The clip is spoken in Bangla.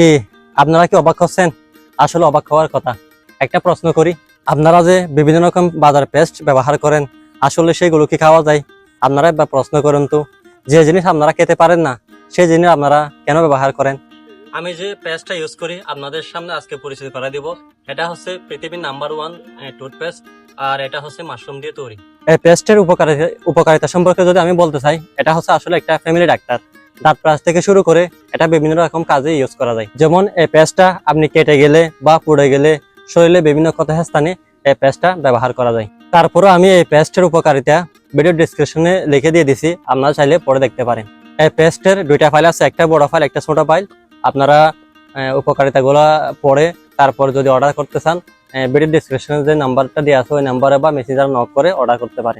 কি আপনারা কি অবাক হচ্ছেন? আসলে অবাক হওয়ার কথা। একটা প্রশ্ন করি আপনারা যে বিভিন্ন রকম বাজার পেস্ট ব্যবহার করেন আসলে সেগুলো কি খাওয়া যায়? আপনারা একবার প্রশ্ন করেন তো যে জিনিস আপনারা খেতে পারেন না সেই জিনিস আপনারা কেন ব্যবহার করেন? আমি যে পেস্টটা ইউজ করি আপনাদের সামনে আজকে পরিচিত করে দিব। এটা হচ্ছে পৃথিবীর নাম্বার ওয়ান টুথপেস্ট আর এটা হচ্ছে মাশরুম দিয়ে তৈরি। এই পেস্টের উপকারিতা উপকারিতা সম্পর্কে যদি আমি বলতে চাই এটা হচ্ছে আসলে একটা ফ্যামিলি ডাক্তার দাঁত ব্রাশ থেকে শুরু করে এটা বিভিন্ন রকম কাজে ইউজ করা যায়। যেমন এই পেস্টটা আপনি কেটে গেলে বা পুড়ে গেলে শরীরে বিভিন্ন ক্ষত স্থানে এই পেস্টটা ব্যবহার করা যায়। তারপরে আমি এই পেস্টের উপকারিতা ভিডিও ডিসক্রিপশনে লিখে দিয়ে দিছি, আপনারা চাইলে পরে দেখতে পারেন। এই পেস্টের দুইটা ফাইল আছে, একটা বড় ফাইল একটা ছোট ফাইল আপনারা উপকারিতাগুলো পড়ে তারপর যদি অর্ডার করতে চান ভিডিও ডিসক্রিপশনে যে নাম্বারটা দেওয়া আছে, ওই নাম্বারে বা মেসেঞ্জার নক করে অর্ডার করতে পারেন।